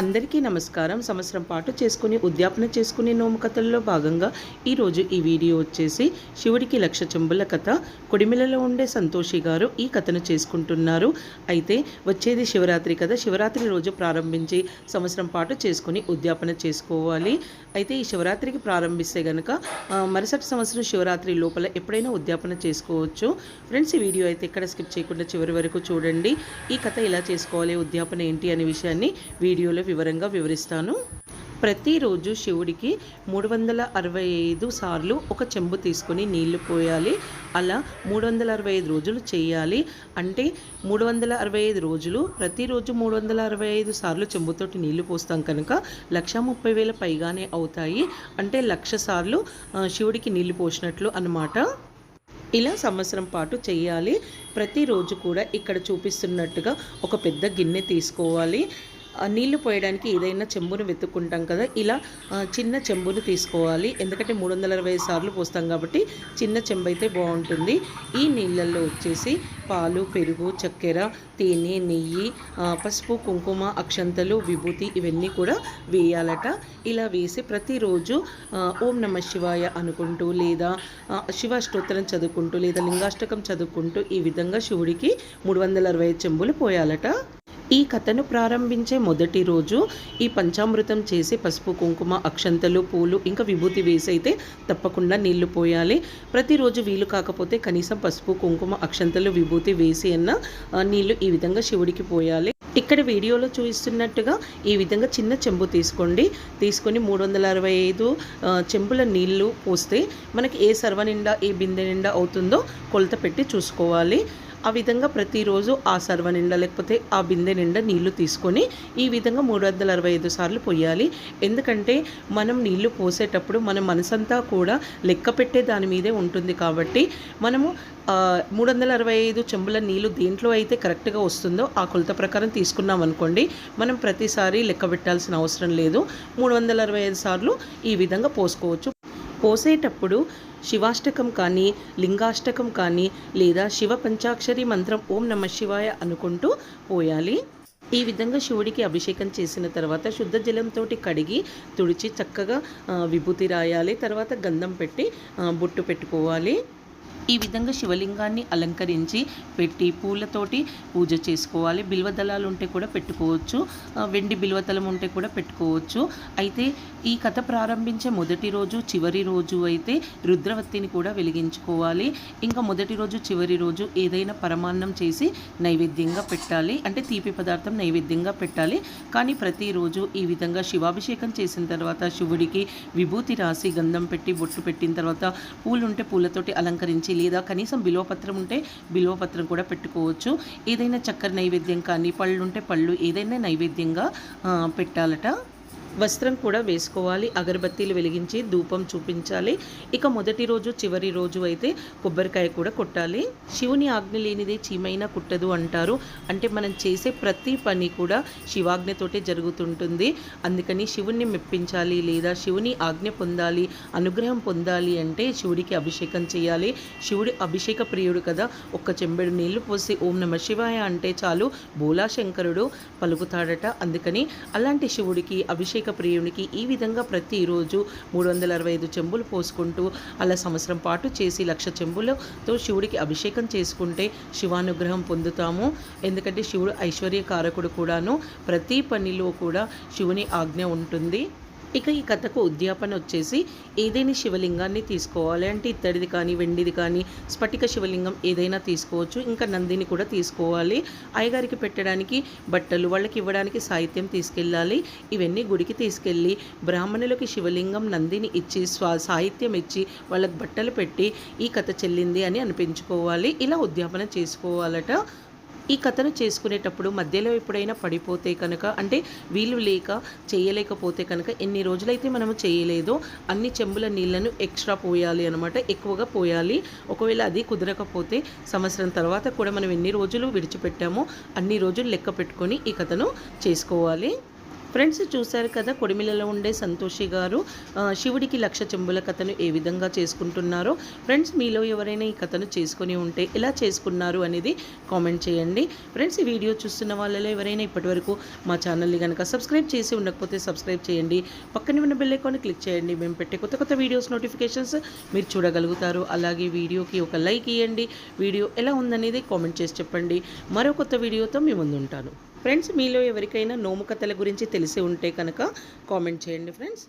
అందరికీ నమస్కారం. సంవత్సరం పాటు చేసుకుని ఉద్యాపన చేసుకునే నోము కథల్లో భాగంగా ఈరోజు ఈ వీడియో వచ్చేసి శివుడికి లక్ష చెంబుల కథ. కొడిమిలలో ఉండే సంతోషి గారు ఈ కథను చేసుకుంటున్నారు. అయితే వచ్చేది శివరాత్రి కదా శివరాత్రి రోజు ప్రారంభించి సంవత్సరం పాటు చేసుకుని ఉద్యాపన చేసుకోవాలి. అయితే ఈ శివరాత్రికి ప్రారంభిస్తే గనక మరుసటి సంవత్సరం శివరాత్రి లోపల ఎప్పుడైనా ఉద్యాపన చేసుకోవచ్చు. ఫ్రెండ్స్ ఈ వీడియో అయితే ఇక్కడ స్కిప్ చేయకుండా చివరి వరకు చూడండి. ఈ కథ ఎలా చేసుకోవాలి ఉద్యాపన ఏంటి అనే విషయాన్ని వీడియోలో వివరంగా వివరిస్తాను. ప్రతిరోజు శివుడికి మూడు వందల అరవై ఐదు సార్లు ఒక చెంబు తీసుకొని నీళ్ళు పోయాలి. అలా మూడు వందల అరవై ఐదు రోజులు చేయాలి. అంటే మూడు వందల అరవై ఐదు రోజులు ప్రతిరోజు మూడు వందల అరవై ఐదు సార్లు చెంబుతోటి నీళ్ళు పోస్తాం కనుక లక్ష ముప్పై వేల పైగానే అవుతాయి. అంటే లక్ష సార్లు శివుడికి నీళ్ళు పోసినట్లు అన్నమాట. ఇలా సంవత్సరం పాటు చేయాలి. ప్రతిరోజు కూడా ఇక్కడ చూపిస్తున్నట్టుగా ఒక పెద్ద గిన్నె తీసుకోవాలి. నీళ్ళు పోయడానికి ఏదైనా చెంబును వెతుక్కుంటాం కదా ఇలా చిన్న చెంబును తీసుకోవాలి. ఎందుకంటే మూడు వందల అరవై సార్లు పోస్తాం కాబట్టి చిన్న చెంబు అయితే బాగుంటుంది. ఈ నీళ్ళల్లో వచ్చేసి పాలు పెరుగు చక్కెర తేనె నెయ్యి పసుపు కుంకుమ అక్షంతలు విభూతి ఇవన్నీ కూడా వేయాలట. ఇలా వేసి ప్రతిరోజు ఓం నమ శివాయ అనుకుంటూ లేదా ఆ, శివ స్తోత్రం చదువుకుంటూ లేదా లింగాష్టకం చదువుకుంటూ ఈ విధంగా శివుడికి మూడు వందల అరవై చెంబులు పోయాలట. ఈ కథను ప్రారంభించే మొదటి రోజు ఈ పంచామృతం చేసి పసుపు కుంకుమ అక్షంతలు పూలు ఇంకా విభూతి వేసి అయితే తప్పకుండా నీళ్ళు పోయాలి. ప్రతిరోజు వీలు కాకపోతే కనీసం పసుపు కుంకుమ అక్షంతలు విభూతి వేసి అన్న నీళ్ళు ఈ విధంగా శివుడికి పోయాలి. ఇక్కడ వీడియోలో చూపిస్తున్నట్టుగా ఈ విధంగా చిన్న చెంబు తీసుకోండి. తీసుకొని మూడు వందల అరవై ఐదు చెంబుల నీళ్ళు పోస్తే మనకి ఏ సర్వ నిండా ఏ బిందె నిండా అవుతుందో కొలత పెట్టి చూసుకోవాలి. ఆ విధంగా ప్రతిరోజు ఆ సర్వ నిండా లేకపోతే ఆ బిందె నిండా నీళ్ళు తీసుకొని ఈ విధంగా మూడు వందల అరవై ఐదు సార్లు పోయాలి ఎందుకంటే మనం నీళ్ళు పోసేటప్పుడు మన మనసంతా కూడా లెక్క పెట్టే దాని మీదే ఉంటుంది కాబట్టి మనము మూడు వందల అరవై ఐదు చెంబుల నీళ్ళు దేంట్లో అయితే కరెక్ట్గా వస్తుందో ఆ కొలత ప్రకారం తీసుకున్నాం అనుకోండి మనం ప్రతిసారి లెక్క పెట్టాల్సిన అవసరం లేదు. మూడు వందల అరవై ఐదు సార్లు ఈ విధంగా పోసుకోవచ్చు. పోసేటప్పుడు శివాష్టకం కానీ లింగాష్టకం కానీ లేదా శివ పంచాక్షరి మంత్రం ఓం నమ శివాయ అనుకుంటూ పోయాలి. ఈ విధంగా శివుడికి అభిషేకం చేసిన తర్వాత శుద్ధ జలంతో కడిగి తుడిచి చక్కగా విభూతి రాయాలి. తర్వాత గంధం పెట్టి బొట్టు పెట్టుకోవాలి. ఈ విధంగా శివలింగాన్ని అలంకరించి పెట్టి పూలతోటి పూజ చేసుకోవాలి. బిల్వదళాలు ఉంటే కూడా పెట్టుకోవచ్చు. వెండి బిల్వతలం ఉంటే కూడా పెట్టుకోవచ్చు. అయితే ఈ కథ ప్రారంభించే మొదటి రోజు చివరి రోజు అయితే రుద్రవత్తిని కూడా వెలిగించుకోవాలి. ఇంకా మొదటి రోజు చివరి రోజు ఏదైనా పరమాన్నం చేసి నైవేద్యంగా పెట్టాలి. అంటే తీపి పదార్థం నైవేద్యంగా పెట్టాలి. కానీ ప్రతిరోజు ఈ విధంగా శివాభిషేకం చేసిన తర్వాత శివుడికి విభూతి రాసి గంధం పెట్టి బొట్టు పెట్టిన తర్వాత పూలు ఉంటే పూలతోటి అలంకరించి లేదా కనీసం బిలోపత్రం ఉంటే బిలోపత్రం కూడా పెట్టుకోవచ్చు. ఏదైనా చక్కెర నైవేద్యం కానీ పళ్ళు ఉంటే పళ్ళు ఏదైనా నైవేద్యంగా పెట్టాలట. వస్త్రం కూడా వేసుకోవాలి. అగరబత్తీలు వెలిగించి ధూపం చూపించాలి. ఇక మొదటి రోజు చివరి రోజు అయితే కొబ్బరికాయ కూడా కొట్టాలి. శివుని ఆజ్ఞ లేనిదే చీమైనా కుట్టదు అంటారు. అంటే మనం చేసే ప్రతి పని కూడా శివాజ్ఞతోటే జరుగుతుంటుంది. అందుకని శివుణ్ణి మెప్పించాలి లేదా శివుని ఆజ్ఞ పొందాలి అనుగ్రహం పొందాలి అంటే శివుడికి అభిషేకం చేయాలి. శివుడి అభిషేక ప్రియుడు కదా. ఒక్క చెంబెడు నీళ్ళు పోసి ఓం నమ శివాయ అంటే చాలు. భోలాశంకరుడు పలుకుతాడట. అందుకని అలాంటి శివుడికి అభిషేక ప్రియునికి ఈ విధంగా ప్రతిరోజు మూడు వందల అరవై ఐదు చెంబులు పోసుకుంటూ అలా సంవత్సరం పాటు చేసి లక్ష చెంబులతో శివుడికి అభిషేకం చేసుకుంటే శివానుగ్రహం పొందుతాము. ఎందుకంటే శివుడు ఐశ్వర్యకారకుడు కూడాను. ప్రతి పనిలో కూడా శివుని ఆజ్ఞ ఉంటుంది. ఇక ఈ కథకు ఉద్యాపన వచ్చేసి ఏదైనా శివలింగాన్ని తీసుకోవాలి. అంటే ఇత్తడిది కానీ వెండిది కానీ స్ఫటిక శివలింగం ఏదైనా తీసుకోవచ్చు. ఇంకా నందిని కూడా తీసుకోవాలి. అయ్యగారికి పెట్టడానికి బట్టలు వాళ్ళకి ఇవ్వడానికి సాహిత్యం తీసుకెళ్ళాలి. ఇవన్నీ గుడికి తీసుకెళ్ళి బ్రాహ్మణులకి శివలింగం నందిని ఇచ్చి స్వా సాహిత్యం ఇచ్చి వాళ్ళకి బట్టలు పెట్టి ఈ కథ చెల్లింది అని అనిపించుకోవాలి. ఇలా ఉద్యాపన చేసుకోవాలట ఈ కథను చేసుకునేటప్పుడు మధ్యలో ఎప్పుడైనా పడిపోతే కనుక అంటే వీలు లేక చేయలేకపోతే కనుక ఎన్ని రోజులైతే మనము చేయలేదో అన్ని చెంబుల నీళ్ళను ఎక్స్ట్రా పోయాలి అనమాట ఎక్కువగా పోయాలి. ఒకవేళ అది కుదరకపోతే సంవత్సరం తర్వాత కూడా మనం ఎన్ని రోజులు విడిచిపెట్టామో అన్ని రోజులు లెక్క పెట్టుకొని ఈ కథను చేసుకోవాలి. ఫ్రెండ్స్ చూశారు కదా కొడిమిలలో ఉండే సంతోషి గారు శివుడికి లక్ష చెంబుల కథను ఏ విధంగా చేసుకుంటున్నారో. ఫ్రెండ్స్ మీలో ఎవరైనా ఈ కథను చేసుకుని ఉంటే ఎలా చేసుకున్నారు అనేది కామెంట్ చేయండి. ఫ్రెండ్స్ ఈ వీడియో చూస్తున్న వాళ్ళలో ఎవరైనా ఇప్పటివరకు మా ఛానల్ని కనుక సబ్స్క్రైబ్ చేసి ఉండకపోతే సబ్స్క్రైబ్ చేయండి. పక్కనే ఉన్న బెల్లైకాన్ని క్లిక్ చేయండి. మేము పెట్టే కొత్త కొత్త వీడియోస్ నోటిఫికేషన్స్ మీరు చూడగలుగుతారు. అలాగే వీడియోకి ఒక లైక్ ఇవ్వండి వీడియో ఎలా ఉందనేది కామెంట్ చేసి చెప్పండి. మరో కొత్త వీడియోతో మీ ముందు ఉంటాను ఫ్రెండ్స్ మీలో ఎవరికైనా నోము కథల గురించి తెలిసి ఉంటే కనుక కామెంట్ చేయండి ఫ్రెండ్స్